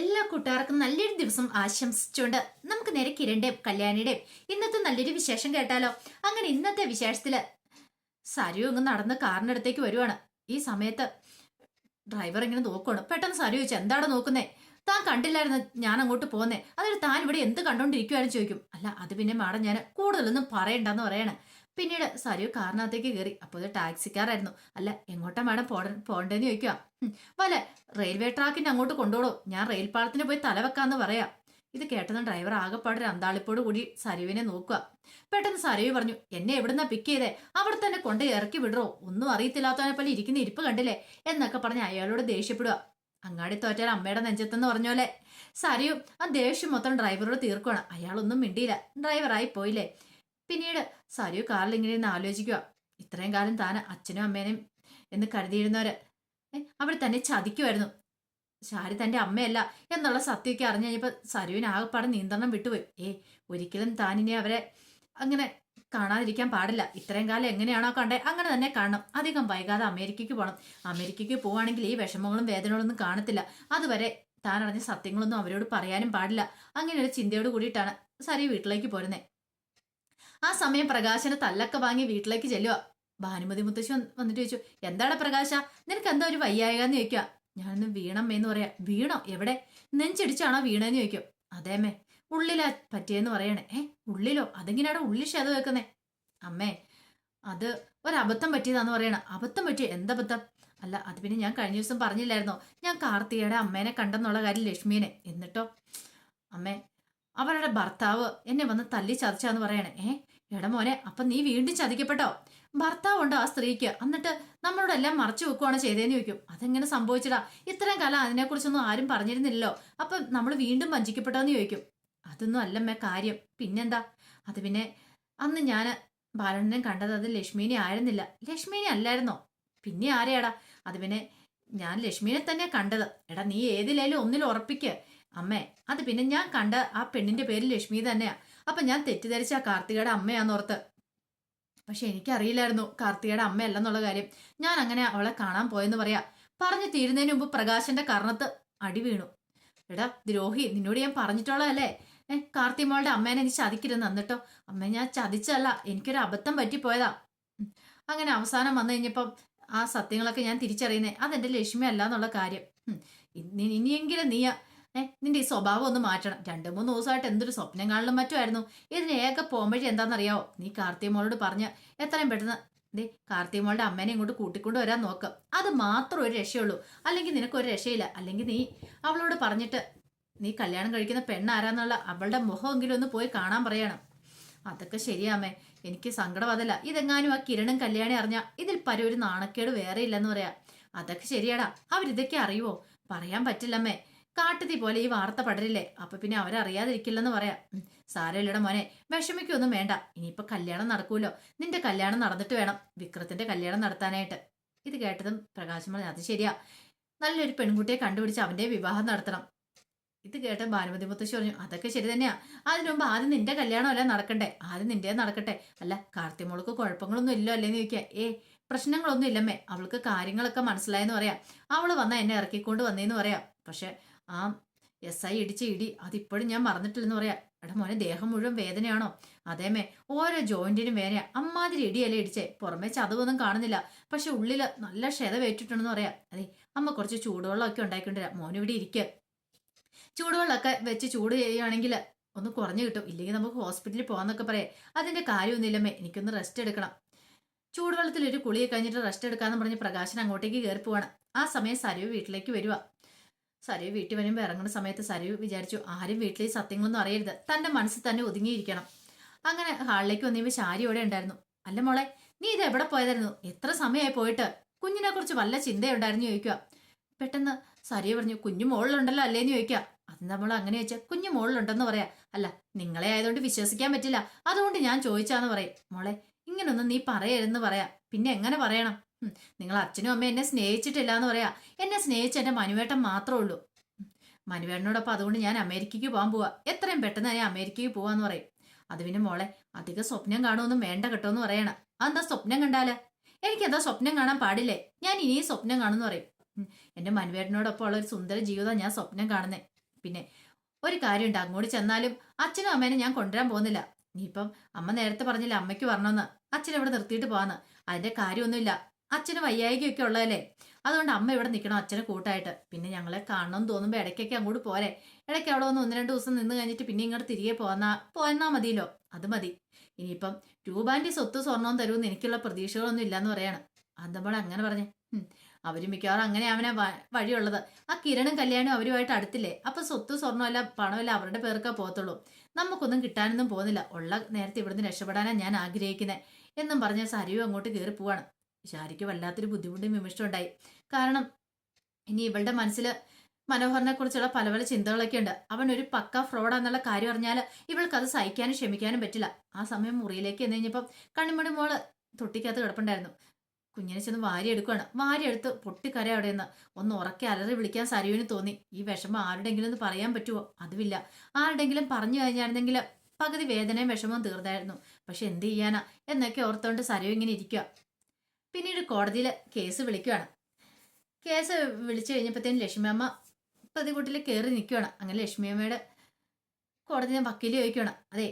എല്ലാ കൂട്ടുകാർക്കും നല്ലൊരു ദിവസം ആശംസിച്ചുകൊണ്ട് നമുക്ക് നേരെ കിരണിന്റെയും കല്യാണിയുടെയും ഇന്നത്തെ നല്ലൊരു വിശേഷം കേട്ടാലോ? അങ്ങനെ ഇന്നത്തെ വിശേഷത്തിൽ സരു അങ്ങ് നടന്ന് കാറിനടുത്തേക്ക് വരുവാണ്. ഈ സമയത്ത് ഡ്രൈവർ ഇങ്ങനെ നോക്കുവാണ്. പെട്ടെന്ന് സരു ചോദിച്ചു എന്താണ് നോക്കുന്നേ? താൻ കണ്ടില്ലായിരുന്നു ഞാൻ അങ്ങോട്ട് പോകുന്നേ അതൊരു താൻ ഇവിടെ എന്ത് കണ്ടോണ്ടിരിക്കുവാനും ചോദിക്കും. അല്ല അത് പിന്നെ മാഡം ഞാൻ കൂടുതലൊന്നും പറയണ്ടെന്ന് പറയണേ. പിന്നീട് സരു കാറിനകത്തേക്ക് കയറി അപ്പോൾ ഇത് ടാക്സിക്കാരായിരുന്നു. അല്ല എങ്ങോട്ടാ മാഡം പോട പോകണ്ടേന്ന് ചോദിക്കുക. വല്ല റെയിൽവേ ട്രാക്കിന്റെ അങ്ങോട്ട് കൊണ്ടുപോടോ. ഞാൻ റെയിൽ പാളത്തിന് പോയി തലവെക്കാന്ന് പറയാം. ഇത് കേട്ടെന്ന് ഡ്രൈവർ ആകെപ്പാട് ഒരു അന്താളിപ്പോട് കൂടി സരുവിനെ നോക്കുക. പെട്ടെന്ന് സരുവി പറഞ്ഞു എന്നെ എവിടുന്നാ പിക്ക് ചെയ്തേ? അവിടെ തന്നെ കൊണ്ട് ഇറക്കി വിടറോ. ഒന്നും അറിയത്തില്ലാത്തവനെ പോലെ ഇരിക്കുന്ന ഇരിപ്പ് കണ്ടില്ലേ? എന്നൊക്കെ പറഞ്ഞ് അയാളോട് ദേഷ്യപ്പെടുക. അങ്ങാടി തോറ്റാൽ അമ്മയുടെ നെഞ്ചത്തെന്ന് പറഞ്ഞ പോലെ. ആ ദേഷ്യം മൊത്തം ഡ്രൈവറോട് തീർക്കുകയാണ് അയാളൊന്നും മിണ്ടിയില്ല. ഡ്രൈവറായി പോയില്ലേ? പിന്നീട് സരു കാറിൽ ഇങ്ങനെ ഇരുന്ന് ആലോചിക്കുക ഇത്രയും കാലം താൻ അച്ഛനും അമ്മേനെയും എന്ന് കരുതിയിരുന്നവര് അവർ തന്നെ ചതിക്കുമായിരുന്നു ശാരി തന്റെ അമ്മയല്ല എന്നുള്ള സത്യമൊക്കെ അറിഞ്ഞു കഴിഞ്ഞപ്പോൾ സരുവിന് ആകെപ്പാടെ നിയന്ത്രണം വിട്ടുപോയി. ഏ ഒരിക്കലും താനിനെ അവരെ അങ്ങനെ കാണാതിരിക്കാൻ പാടില്ല. ഇത്രയും കാലം എങ്ങനെയാണോ കണ്ടേ അങ്ങനെ തന്നെ കാണണം. അധികം വൈകാതെ അമേരിക്കയ്ക്ക് പോകണം അമേരിക്കയ്ക്ക് പോവുകയാണെങ്കിൽ ഈ വിഷമങ്ങളും വേദനകളൊന്നും കാണത്തില്ല. അതുവരെ താൻ അറിഞ്ഞ സത്യങ്ങളൊന്നും അവരോട് പറയാനും പാടില്ല. അങ്ങനെ ഒരു ചിന്തയോട് കൂടിയിട്ടാണ് സരി വീട്ടിലേക്ക് പോരുന്നത് ആ സമയം പ്രകാശനെ തല്ലൊക്കെ വാങ്ങി വീട്ടിലേക്ക് ചെല്ലുക ഭാനുമതി മുത്തശ്ശി വന്ന് വന്നിട്ട് ചോദിച്ചു എന്താണ് പ്രകാശ? നിനക്ക് എന്താ ഒരു വയ്യായകാന്ന് ചോദിക്കുക ഞാനൊന്ന് വീണമ്മേന്ന് പറയാ. വീണോ? എവിടെ? നെഞ്ചിടിച്ചാണോ വീണെന്ന് ചോദിക്കും. അതേമേ ഉള്ളിലാ പറ്റിയെന്ന് പറയണേ. ഏ ഉള്ളിലോ? അതെങ്ങനെയാണ് ഉള്ളിൽ ക്ഷത വെക്കുന്നേ? അമ്മേ അത് ഒരബദ്ധം പറ്റിയതാന്ന് പറയണ. അബദ്ധം പറ്റിയ? എന്തബദ്ധം അല്ല അത് പിന്നെ ഞാൻ കഴിഞ്ഞ ദിവസം പറഞ്ഞില്ലായിരുന്നോ? ഞാൻ കാർത്തികയുടെ അമ്മേനെ കണ്ടെന്നുള്ള കാര്യം ലക്ഷ്മീനെ. എന്നിട്ടോ? അമ്മേ അവരുടെ ഭർത്താവ് എന്നെ വന്ന് തല്ലി ചതച്ചാന്ന് പറയണേ. ഏ എടാ മോനെ അപ്പൊ നീ വീണ്ടും ചതിക്കപ്പെട്ടോ? ഭർത്താവുണ്ടോ ആ സ്ത്രീക്ക്? എന്നിട്ട് നമ്മളോടെല്ലാം മറച്ചു വെക്കുവാണ് ചെയ്തേന്ന് ചോദിക്കും. അതെങ്ങനെ സംഭവിച്ചടാ? ഇത്രയും കാലം അതിനെക്കുറിച്ചൊന്നും ആരും പറഞ്ഞിരുന്നില്ലല്ലോ. അപ്പൊ നമ്മൾ വീണ്ടും വഞ്ചിക്കപ്പെട്ടോന്ന് ചോദിക്കും. അതൊന്നും അല്ലമ്മേ കാര്യം. പിന്നെന്താ? അത് പിന്നെ അന്ന് ഞാൻ ബാലണ്ണനെ കണ്ടത് അത് ലക്ഷ്മീനെ ആയിരുന്നില്ല. ലക്ഷ്മീനെ അല്ലായിരുന്നോ? പിന്നെ ആരെയാടാ? അത് പിന്നെ ഞാൻ ലക്ഷ്മീനെ തന്നെ കണ്ടത്. എടാ നീ ഏതിലായാലും ഒന്നിൽ അമ്മേ അത് പിന്നെ ഞാൻ കണ്ട ആ പെണ്ണിന്റെ പേര് ലക്ഷ്മി തന്നെയാ. അപ്പൊ ഞാൻ തെറ്റിദ്ധരിച്ച കാർത്തികയുടെ അമ്മയാന്നോർത്ത് പക്ഷെ എനിക്കറിയില്ലായിരുന്നു കാർത്തികയുടെ അമ്മയല്ലെന്നുള്ള കാര്യം. ഞാൻ അങ്ങനെ അവളെ കാണാൻ പോയെന്ന് പറയാ. പറഞ്ഞു തീരുന്നതിന് മുമ്പ് പ്രകാശന്റെ കർണത്ത് അടി വീണു. എടാ ദ്രോഹി നിന്നോട് ഞാൻ പറഞ്ഞിട്ടോളല്ലേ ഏ കാർത്തിമോളുടെ അമ്മേനെ നീ ചതിക്കരുത് എന്നിട്ടോ? അമ്മ ഞാൻ ചതിച്ചല്ല എനിക്കൊരു അബദ്ധം പറ്റിപ്പോയതാ. അങ്ങനെ അവസാനം വന്നു കഴിഞ്ഞപ്പം ആ സത്യങ്ങളൊക്കെ ഞാൻ തിരിച്ചറിയുന്നേ അതെന്റെ ലക്ഷ്മി അല്ല എന്നുള്ള കാര്യം ഇനിയെങ്കിലും നീ ഏ നിന്റെ ഈ സ്വഭാവം ഒന്ന് മാറ്റണം. രണ്ടു മൂന്ന് ദിവസമായിട്ട് എന്തൊരു സ്വപ്നം കാണലും മറ്റുമായിരുന്നു. ഇതിന് ഏക പോംവഴി എന്താണെന്നറിയാവോ? നീ കാർത്തിമോളോട് പറഞ്ഞ് എത്രയും പെട്ടെന്ന് ദേ കാർത്തിമോളുടെ അമ്മേനെ ഇങ്ങോട്ട് കൂട്ടിക്കൊണ്ട് വരാൻ നോക്ക്. അത് മാത്രം ഒരു രക്ഷയുള്ളൂ. അല്ലെങ്കിൽ നിനക്ക് ഒരു രക്ഷയില്ല. അല്ലെങ്കിൽ നീ അവളോട് പറഞ്ഞിട്ട് നീ കല്യാണം കഴിക്കുന്ന പെണ്ണാരാന്നുള്ള അവളുടെ മുഖമെങ്കിലും ഒന്ന് പോയി കാണാൻ പറയണം. അതൊക്കെ ശരിയാമേ. എനിക്ക് സങ്കടം അതല്ല. ഇതെങ്ങാനും ആ കിരണും കല്യാണി അറിഞ്ഞ ഇതിൽ പര ഒരു നാണക്കേട് വേറെ ഇല്ലെന്ന് പറയാ. അതൊക്കെ ശരിയാടാ. അവരിതൊക്കെ അറിയുവോ? പറയാൻ പറ്റില്ലമ്മേ. കാട്ടുതീ പോലെ ഈ വാർത്ത പടരില്ലേ? അപ്പൊ പിന്നെ അവരറിയാതിരിക്കില്ലെന്ന് പറയാം. സാരമില്ലട മോനെ. വിഷമിക്കൊന്നും വേണ്ട. ഇനിയിപ്പൊ കല്യാണം നടക്കൂലോ? നിന്റെ കല്യാണം നടന്നിട്ട് വേണം വിക്രത്തിന്റെ കല്യാണം നടത്താനായിട്ട്. ഇത് കേട്ടതും പ്രകാശം പറഞ്ഞു അത് ശരിയാ. നല്ലൊരു പെൺകുട്ടിയെ കണ്ടുപിടിച്ച് അവന്റെ വിവാഹം നടത്തണം. ഇത് കേട്ട ഭാനുമതി മുത്തശ്ശി പറഞ്ഞു അതൊക്കെ ശരി തന്നെയാ. അതിനു ആദ്യം നിന്റെ കല്യാണമല്ല നടക്കണ്ടേ? ആദ്യം നിന്റെ നടക്കട്ടെ. അല്ല കാർത്തിമോൾക്ക് കുഴപ്പങ്ങളൊന്നും ഇല്ലോ അല്ലേന്ന് ചോദിക്കുക ഏ പ്രശ്നങ്ങളൊന്നും ഇല്ലമ്മേ. അവൾക്ക് കാര്യങ്ങളൊക്കെ മനസ്സിലായെന്ന് പറയാം. അവൾ വന്ന എന്നെ ഇറക്കിക്കൊണ്ട് വന്നേന്ന് പറയാം. പക്ഷെ ആ എസ് ഐ ഇടിച്ച ഇടി. അതിപ്പോഴും ഞാൻ മറന്നിട്ടില്ലെന്ന് പറയാം. എടാ മോനെ ദേഹം മുഴുവൻ വേദനയാണോ? അതേമേ ഓരോ ജോയിന്റിനും വേദന അമ്മാതിരി ഇടിയല്ലേ ഇടിച്ചേ. പുറമേ ചതവൊന്നും കാണുന്നില്ല. പക്ഷെ ഉള്ളിൽ നല്ല ക്ഷതവേറ്റിട്ടുണ്ടെന്ന് പറയാം. അതെ അമ്മ കുറച്ച് ചൂടുവെള്ളമൊക്കെ ഉണ്ടാക്കിക്കൊണ്ടിരാം ഇവിടെ ഇരിക്കുക ചൂടുവെള്ളമൊക്കെ വെച്ച് ചൂട് ചെയ്യുകയാണെങ്കിൽ ഒന്ന് കുറഞ്ഞു കിട്ടും. ഇല്ലെങ്കിൽ നമുക്ക് ഹോസ്പിറ്റലിൽ പോകാന്നൊക്കെ പറയാം. അതിന്റെ കാര്യമൊന്നുമില്ലമ്മേ. എനിക്കൊന്ന് റെസ്റ്റ് എടുക്കണം. ചൂടുവെള്ളത്തിൽ ഒരു കുളിയെ കഴിഞ്ഞിട്ട് റെസ്റ്റ് എടുക്കാന്ന് പറഞ്ഞ് പ്രകാശൻ അങ്ങോട്ടേക്ക് കയറി പോവാണ് ആ സമയം സരുവ് വീട്ടിലേക്ക് വരുക സരയു വീട്ടിൽ വരുമ്പോൾ ഇറങ്ങുന്ന സമയത്ത് സരയു വിചാരിച്ചു ആരും വീട്ടിലെ സത്യങ്ങളൊന്നും അറിയരുത്. തന്റെ മനസ്സിൽ തന്നെ ഒതുങ്ങിയിരിക്കണം. അങ്ങനെ ഹാളിലേക്ക് വന്നിപ്പോൾ ശാരി ഇവിടെ ഉണ്ടായിരുന്നു. അല്ല മോളെ നീ ഇത് എവിടെ പോയതായിരുന്നു? എത്ര സമയമായി പോയിട്ട്? കുഞ്ഞിനെ കുറിച്ച് വല്ല ചിന്തയുണ്ടായിരുന്നു? ചോദിക്കുക. പെട്ടെന്ന് സരിയ പറഞ്ഞു കുഞ്ഞു മോളിലുണ്ടല്ലോ അല്ലേന്ന് ചോദിക്കുക. അത് നമ്മൾ അങ്ങനെ ചോദിച്ചാൽ കുഞ്ഞു മോളിലുണ്ടെന്ന് പറയാ. അല്ല നിങ്ങളെ ആയതുകൊണ്ട് വിശ്വസിക്കാൻ പറ്റില്ല. അതുകൊണ്ട് ഞാൻ ചോദിച്ചാന്ന് പറയും. മോളെ ഇങ്ങനൊന്നും നീ പറയരുതെന്ന് പറയാ. പിന്നെ എങ്ങനെ പറയണം? നിങ്ങൾ അച്ഛനും അമ്മയും എന്നെ സ്നേഹിച്ചിട്ടില്ല എന്ന് പറയാ. എന്നെ സ്നേഹിച്ച എന്റെ മനുവേട്ടൻ മാത്രമേ ഉള്ളൂ. മനുവേട്ടനോടൊപ്പം അതുകൊണ്ട് ഞാൻ അമേരിക്കയ്ക്ക് പോകാൻ പോവാ. എത്രയും പെട്ടെന്ന് ഞാൻ അമേരിക്കയ്ക്ക് പോവാന്ന് പറയും. അത് പിന്നെ മോളെ അധിക സ്വപ്നം കാണുമെന്നും വേണ്ട കേട്ടോ എന്ന് പറയണം. അതെന്താ സ്വപ്നം കണ്ടാൽ എനിക്കെന്താ സ്വപ്നം കാണാൻ പാടില്ലേ? ഞാൻ ഇനിയും സ്വപ്നം കാണുമെന്ന് പറയും. എന്റെ മനുവേട്ടനോടൊപ്പം ഉള്ള ഒരു സുന്ദര ജീവിതം ഞാൻ സ്വപ്നം കാണുന്നേ. പിന്നെ ഒരു കാര്യമുണ്ട്. അങ്ങോട്ട് ചെന്നാലും അച്ഛനും അമ്മേനെ ഞാൻ കൊണ്ടുവരാൻ പോകുന്നില്ല. ഇനിയിപ്പം അമ്മ നേരത്തെ പറഞ്ഞില്ല അമ്മയ്ക്ക് പറഞ്ഞെന്ന് അച്ഛൻ ഇവിടെ നിർത്തിയിട്ട് പോവാന്ന് അതിന്റെ കാര്യമൊന്നുമില്ല. അച്ഛന് വയ്യായികയൊക്കെ ഉള്ളതല്ലേ? അതുകൊണ്ട് അമ്മ ഇവിടെ നിൽക്കണം അച്ഛനെ കൂട്ടായിട്ട്. പിന്നെ ഞങ്ങളെ കാണണം തോന്നുമ്പോൾ ഇടയ്ക്കൊക്കെ അങ്ങോട്ട് പോരെ. ഇടയ്ക്ക് അവിടെ വന്ന് ഒന്ന് രണ്ട് ദിവസം നിന്ന് കഴിഞ്ഞിട്ട് പിന്നെ ഇങ്ങോട്ട് തിരികെ പോന്നാ പോന്നാ മതിയല്ലോ. അത് മതി. ഇനിയിപ്പം രൂപാന്റെ സ്വത്ത് സ്വർണവും തരുമെന്ന് എനിക്കുള്ള പ്രതീക്ഷകളൊന്നും ഇല്ലാന്ന് പറയാണ്. അന്തമ്പോൾ അങ്ങനെ പറഞ്ഞു? അവർ മിക്കവാറും അങ്ങനെ അവനെ വഴിയുള്ളത്. ആ കിരണും കല്യാണവും അവരുമായിട്ട് അടുത്തില്ലേ? അപ്പൊ സ്വത്ത് സ്വർണമല്ല പണമല്ല അവരുടെ പേർക്കാ പോകത്തുള്ളൂ. നമുക്കൊന്നും കിട്ടാനൊന്നും പോകുന്നില്ല. ഉള്ള നേരത്തെ ഇവിടുന്ന് രക്ഷപ്പെടാനാണ് ഞാൻ ആഗ്രഹിക്കുന്നത് എന്നും പറഞ്ഞ സരിയും അങ്ങോട്ട് കയറി പോവാണ്. ശാരിക്ക് വല്ലാത്തൊരു ബുദ്ധിമുട്ടും വിമിഷ്ടം ഉണ്ടായി. കാരണം ഇനി ഇവളുടെ മനസ്സിൽ മനോഹറിനെ കുറിച്ചുള്ള പല പല ചിന്തകളൊക്കെ ഉണ്ട്. അവൻ ഒരു പക്ക ഫ്രോഡാന്നുള്ള കാര്യം അറിഞ്ഞാൽ ഇവൾക്ക് അത് സഹിക്കാനും ക്ഷമിക്കാനും പറ്റില്ല. ആ സമയം മുറിയിലേക്ക് എന്ന് കഴിഞ്ഞപ്പം കണ്ണിമണി മോൾ തൊട്ടിക്കകത്ത് കിടപ്പുണ്ടായിരുന്നു. കുഞ്ഞിനെ ചെന്ന് വാരി എടുക്കുകയാണ് വാരി എടുത്ത് പൊട്ടിക്കര അവിടെ നിന്ന് ഒന്ന് ഉറക്കെ അലറി വിളിക്കാൻ സരുവിന് തോന്നി. ഈ വിഷമം ആരുടെങ്കിലും ഒന്ന് പറയാൻ പറ്റുമോ അതുമില്ല. ആരുടെങ്കിലും പറഞ്ഞു കഴിഞ്ഞായിരുന്നെങ്കിൽ പകുതി വേദനയും വിഷമവും തീർന്നായിരുന്നു. പക്ഷെ എന്ത് ചെയ്യാനാ? എന്നൊക്കെ ഓർത്തോണ്ട് സരു ഇങ്ങനെ ഇരിക്കുക പിന്നീട് കോടതിയിൽ കേസ് വിളിക്കുകയാണ് കേസ് വിളിച്ചു കഴിഞ്ഞപ്പോഴത്തേനും ലക്ഷ്മിയമ്മ പ്രതികൂട്ടിൽ കയറി നിൽക്കുകയാണ് അങ്ങനെ ലക്ഷ്മിയമ്മയുടെ ഞാൻ വക്കീൽ ചോദിക്കുകയാണ് അതെ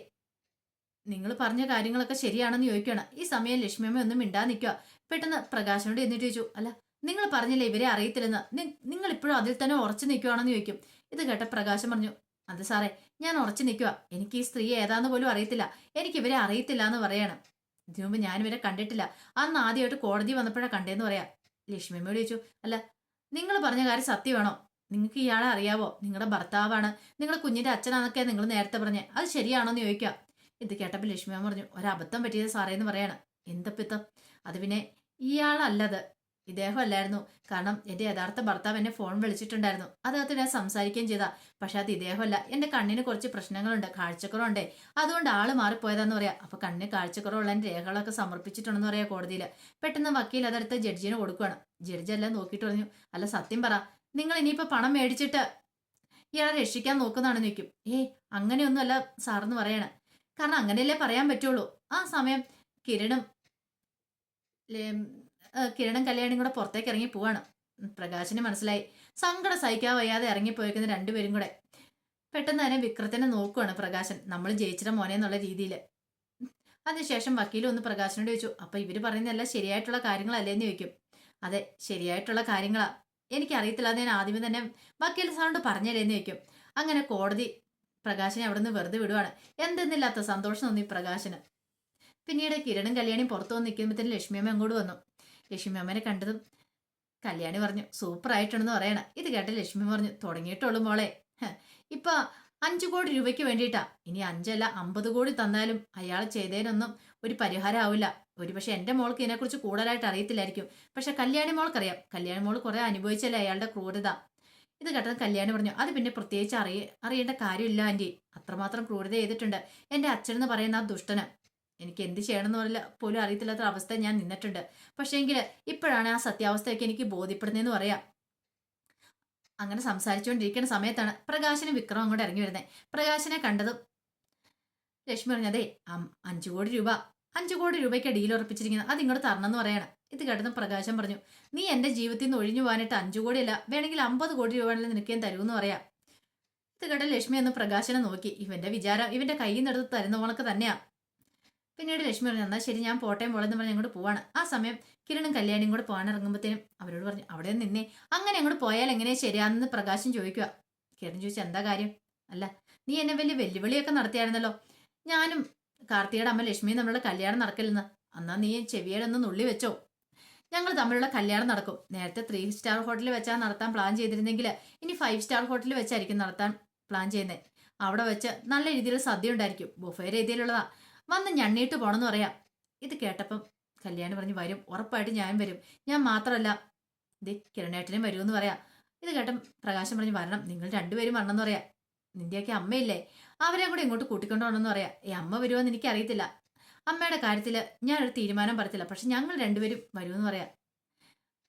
നിങ്ങൾ പറഞ്ഞ കാര്യങ്ങളൊക്കെ ശരിയാണെന്ന് ചോദിക്കുകയാണ് ഈ സമയം ലക്ഷ്മിയമ്മ ഒന്നും മിണ്ടാ നിൽക്കുക പെട്ടെന്ന് പ്രകാശനോട് എന്നിട്ട് ചോദിച്ചു അല്ല നിങ്ങൾ പറഞ്ഞില്ല ഇവരെ അറിയത്തില്ലെന്ന്? നിങ്ങൾ ഇപ്പോഴും അതിൽ തന്നെ ഉറച്ചു നിൽക്കുവാണെന്ന് ചോദിക്കും. ഇത് കേട്ട പ്രകാശം പറഞ്ഞു അത് സാറേ ഞാൻ ഉറച്ചു നിൽക്കുക എനിക്ക് ഈ സ്ത്രീ ഏതാന്ന് പോലും അറിയത്തില്ല. എനിക്ക് ഇവരെ അറിയത്തില്ല എന്ന് പറയാണ്. ഇതിനു മുമ്പ് ഞാൻ ഇവരെ കണ്ടിട്ടില്ല. അന്ന് ആദ്യമായിട്ട് കോടതി വന്നപ്പോഴാണ് കണ്ടേന്ന് പറയാം. ലക്ഷ്മിയമ്മയോട് ചോദിച്ചു അല്ല നിങ്ങൾ പറഞ്ഞ കാര്യം സത്യമാണോ നിങ്ങൾക്ക് ഇയാളെ അറിയാവോ? നിങ്ങളുടെ ഭർത്താവാണ്. നിങ്ങളുടെ കുഞ്ഞിന്റെ അച്ഛനാന്നൊക്കെ നിങ്ങൾ നേരത്തെ പറഞ്ഞേ. അത് ശരിയാണോ എന്ന് ചോദിക്കാം. ഇത് കേട്ടപ്പോൾ ലക്ഷ്മിയമ്മ പറഞ്ഞു ഒരബദ്ധം പറ്റിയത് സാറേ എന്ന് പറയാണ് എന്തപ്പിത്തം അത് പിന്നെ ഇയാളല്ലത്. ഇദ്ദേഹം അല്ലായിരുന്നു കാരണം എന്റെ യഥാർത്ഥ ഭർത്താവ് എന്നെ ഫോൺ വിളിച്ചിട്ടുണ്ടായിരുന്നു. അദ്ദേഹത്തിന് ഞാൻ സംസാരിക്കുകയും ചെയ്താ. പക്ഷെ അത് ഇദ്ദേഹമല്ല. എന്റെ കണ്ണിന് കുറച്ച് പ്രശ്നങ്ങളുണ്ട്. കാഴ്ചക്കുറവുണ്ട്. അതുകൊണ്ട് ആൾ മാറിപ്പോയതാന്ന് പറയാ. അപ്പൊ കണ്ണിന് കാഴ്ചക്കുറവുള്ള എന്റെ രേഖകളൊക്കെ സമർപ്പിച്ചിട്ടുണ്ടെന്ന് പറയാ കോടതിയിൽ പെട്ടെന്ന് വക്കീൽ അതെടുത്ത് ജഡ്ജിന് കൊടുക്കുകയാണ് ജഡ്ജി എല്ലാം നോക്കിയിട്ട് പറഞ്ഞു അല്ല സത്യം പറ. നിങ്ങൾ ഇനിയിപ്പോ പണം മേടിച്ചിട്ട് ഇയാളെ രക്ഷിക്കാൻ നോക്കുന്നതാണെന്ന് ചോദിക്കും. ഏയ് അങ്ങനെയൊന്നുമല്ല സാറെന്ന് പറയണ. കാരണം അങ്ങനെയല്ലേ പറയാൻ പറ്റുള്ളൂ. ആ സമയം കിരണും കിരണും കല്യാണിയും കൂടെ പുറത്തേക്ക് ഇറങ്ങി പോവാണ്. പ്രകാശിന് മനസ്സിലായി. സങ്കടം സഹിക്കാൻ വയ്യാതെ ഇറങ്ങിപ്പോയിരിക്കുന്ന രണ്ടുപേരും കൂടെ. പെട്ടെന്ന് തന്നെ വിക്രത്തിനെ നോക്കുവാണ് പ്രകാശൻ. നമ്മൾ ജയിച്ചിട്ട മോനെ എന്നുള്ള രീതിയിൽ അതിനുശേഷം വക്കീൽ ഒന്ന് പ്രകാശനോട് ചോദിച്ചു അപ്പൊ ഇവർ പറയുന്നതെല്ലാം ശരിയായിട്ടുള്ള കാര്യങ്ങളല്ലേ എന്ന് ചോദിക്കും. അതെ ശരിയായിട്ടുള്ള കാര്യങ്ങളാ. എനിക്കറിയത്തില്ല അത് ഞാൻ ആദ്യമേ തന്നെ വക്കീൽ സാറിനോട് പറഞ്ഞല്ലേന്ന് ചോദിക്കും. അങ്ങനെ കോടതി പ്രകാശനെ അവിടെ നിന്ന് വെറുതെ വിടുവാണ്. എന്തെന്നില്ലാത്ത സന്തോഷം തോന്നി പ്രകാശന്. പിന്നീട് കിരണും കല്യാണിയും പുറത്തു വന്ന് നിൽക്കുമ്പോഴത്തേന് ലക്ഷ്മിയമ്മ അങ്ങോട്ട് വന്നു. ലക്ഷ്മിയമ്മനെ കണ്ടതും കല്യാണി പറഞ്ഞു സൂപ്പർ ആയിട്ടുണ്ടെന്ന് പറയണ. ഇത് കേട്ട് ലക്ഷ്മി പറഞ്ഞു തുടങ്ങിയിട്ടുള്ളൂ മോളെ. ഇപ്പൊ അഞ്ചു കോടി രൂപയ്ക്ക് വേണ്ടിയിട്ടാ. ഇനി അഞ്ചല്ല അമ്പത് കോടി തന്നാലും അയാൾ ചെയ്തതിനൊന്നും ഒരു പരിഹാരം ആവില്ല. ഒരു ഒരുപക്ഷെ എന്റെ മോൾക്ക് ഇതിനെക്കുറിച്ച് കൂടുതലായിട്ട് അറിയത്തില്ലായിരിക്കും. പക്ഷെ കല്യാണി മോൾക്കറിയാം. കല്യാണി മോൾ കുറെ അനുഭവിച്ചല്ലേ അയാളുടെ ക്രൂരത. ഇത് കേട്ടത് കല്യാണി പറഞ്ഞു അത് പിന്നെ പ്രത്യേകിച്ച് അറിയ അറിയേണ്ട കാര്യമില്ല ആന്റി അത്രമാത്രം ക്രൂരത ചെയ്തിട്ടുണ്ട്. എന്റെ അച്ഛനെന്ന് പറയുന്ന ആ ദുഷ്ടന് എനിക്ക് എന്ത് ചെയ്യണമെന്ന് പറയില്ല പോലും അറിയത്തില്ലാത്ത അവസ്ഥ ഞാൻ നിന്നിട്ടുണ്ട്. പക്ഷേങ്കിൽ ഇപ്പോഴാണ് ആ സത്യാവസ്ഥയൊക്കെ എനിക്ക് ബോധ്യപ്പെടുന്നതെന്ന് പറയാം. അങ്ങനെ സംസാരിച്ചുകൊണ്ടിരിക്കുന്ന സമയത്താണ് പ്രകാശനും വിക്രമം അങ്ങോട്ട് ഇറങ്ങി വരുന്നത് പ്രകാശനെ കണ്ടതും ലക്ഷ്മി പറഞ്ഞതേ അഞ്ചു കോടി രൂപ. അഞ്ചു കോടി രൂപയ്ക്ക് ഡീൽ ഉറപ്പിച്ചിരിക്കുന്നത്. അത് ഇങ്ങോട്ട് തരണം എന്ന് പറയാണ്. ഇത് കേട്ടതും പ്രകാശം പറഞ്ഞു നീ എന്റെ ജീവിതത്തിൽ നിന്ന് ഒഴിഞ്ഞു പോകാനായിട്ട് അഞ്ചു കോടിയല്ല വേണമെങ്കിൽ അമ്പത് കോടി രൂപ വേണമെങ്കിൽ നിനക്ക് ഞാൻ തരുമെന്ന് പറയാം. ഇത് കേട്ട ലക്ഷ്മി എന്ന് പ്രകാശനെ നോക്കി. ഇവന്റെ വിചാരം ഇവന്റെ കയ്യിൽ നിന്ന് എടുത്ത് തരുന്ന പോണക്ക് തന്നെയാ. പിന്നീട് ലക്ഷ്മി പറഞ്ഞു എന്നാൽ ശരി ഞാൻ പോട്ടയം പോളെന്ന് പറഞ്ഞ് അങ്ങോട്ട് പോവാണ്. ആ സമയം കിരണും കല്യാണിയും കൂടെ പോകാൻ ഇറങ്ങുമ്പോഴത്തേനും അവരോട് പറഞ്ഞു അവിടെ നിന്നേ അങ്ങനെ അങ്ങോട്ട് പോയാൽ എങ്ങനെ ശരിയാണെന്ന് പ്രകാശം ചോദിക്കുക കിരൺ ചോദിച്ചു എന്താ കാര്യം? അല്ല നീ എന്നെ വലിയ വെല്ലുവിളിയൊക്കെ നടത്തിയായിരുന്നല്ലോ. ഞാനും കാർത്തികയുടെ അമ്മ ലക്ഷ്മിയും തമ്മിലുള്ള കല്യാണം നടക്കില്ലെന്ന്. അന്നാ നീ ചെവിയുടെ ഒന്ന് നുള്ളി വെച്ചോ. ഞങ്ങൾ തമ്മിലുള്ള കല്യാണം നടക്കും. നേരത്തെ ത്രീ സ്റ്റാർ ഹോട്ടലിൽ വെച്ചാൽ നടത്താൻ പ്ലാൻ ചെയ്തിരുന്നെങ്കിൽ ഇനി ഫൈവ് സ്റ്റാർ ഹോട്ടലിൽ വെച്ചായിരിക്കും നടത്താൻ പ്ലാൻ ചെയ്യുന്നത് അവിടെ വെച്ച് നല്ല രീതിയിൽ സദ്യ ഉണ്ടായിരിക്കും. ബുഫേ രീതിയിലുള്ളതാ. വന്ന് ഞണ്ണിയിട്ട് പോണെന്ന് പറയാം. ഇത് കേട്ടപ്പം കല്യാണി പറഞ്ഞു വരും. ഉറപ്പായിട്ട് ഞാൻ വരും. ഞാൻ മാത്രമല്ല ഇത് കിരണേട്ടനും എന്ന് പറയാം. ഇത് കേട്ടം പ്രകാശം പറഞ്ഞു വരണം. നിങ്ങൾ രണ്ടുപേരും വരണം എന്ന് പറയാം. നിന്റെയൊക്കെ അമ്മയില്ലേ? അവരെ കൂടെ ഇങ്ങോട്ട് കൂട്ടിക്കൊണ്ടു പോകണമെന്ന് പറയാം. ഈ അമ്മ വരുമെന്ന് എനിക്ക് അറിയത്തില്ല അമ്മയുടെ കാര്യത്തിൽ ഒരു തീരുമാനം പറയത്തില്ല. പക്ഷെ ഞങ്ങൾ രണ്ടുപേരും വരുമെന്ന് പറയാം.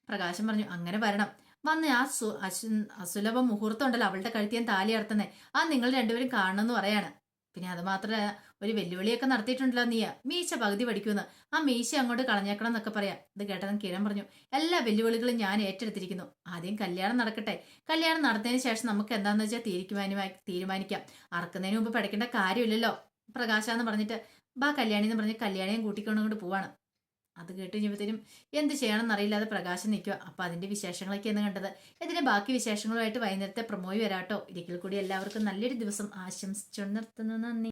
പ്രകാശം പറഞ്ഞു അങ്ങനെ വരണം. വന്ന് ആ സു അസുലഭ മുഹൂർത്തം ഉണ്ടല്ലോ. അവളുടെ കഴുത്തിയാൻ താലി അർത്തുന്നേ ആ നിങ്ങൾ രണ്ടുപേരും കാണണമെന്ന് പറയാണ്. പിന്നെ അത് മാത്രമല്ല ഒരു വെല്ലുവിളിയൊക്കെ നടത്തിയിട്ടുണ്ടല്ലോ നീയ. മീശ പകുതി പഠിക്കുമെന്ന്. ആ മീശ അങ്ങോട്ട് കളഞ്ഞേക്കണം എന്നൊക്കെ പറയാം. ഇത് കേട്ടതും കിരൺ പറഞ്ഞു എല്ലാ വെല്ലുവിളികളും ഞാൻ ഏറ്റെടുത്തിരിക്കുന്നു. ആദ്യം കല്യാണം നടക്കട്ടെ. കല്യാണം നടത്തിയതിന് ശേഷം നമുക്ക് എന്താണെന്ന് വെച്ചാൽ തീരുമാനമായി തീരുമാനിക്കാം. അറക്കുന്നതിന് മുമ്പ് പഠിക്കേണ്ട കാര്യമില്ലല്ലോ. പ്രകാശ എന്ന് പറഞ്ഞിട്ട് ബാ കല്യാണി എന്ന് പറഞ്ഞ് കല്യാണിയും കൂട്ടിക്കൊണ്ടുകൊണ്ട് പോവാണ്. അത് കേട്ട് കഴിഞ്ഞപ്പോഴത്തേനും എന്ത് ചെയ്യണമെന്ന് അറിയില്ലാതെ പ്രകാശം നിൽക്കുക. അപ്പോൾ അതിന്റെ വിശേഷങ്ങളൊക്കെയാണ് കണ്ടത്. ഇതിന്റെ ബാക്കി വിശേഷങ്ങളുമായിട്ട് വൈകുന്നേരത്തെ പ്രമോയി വരാട്ടോ. ഇരിക്കൽ കൂടി എല്ലാവർക്കും നല്ലൊരു ദിവസം ആശംസിച്ചു നിർത്തുന്നു. നന്ദി.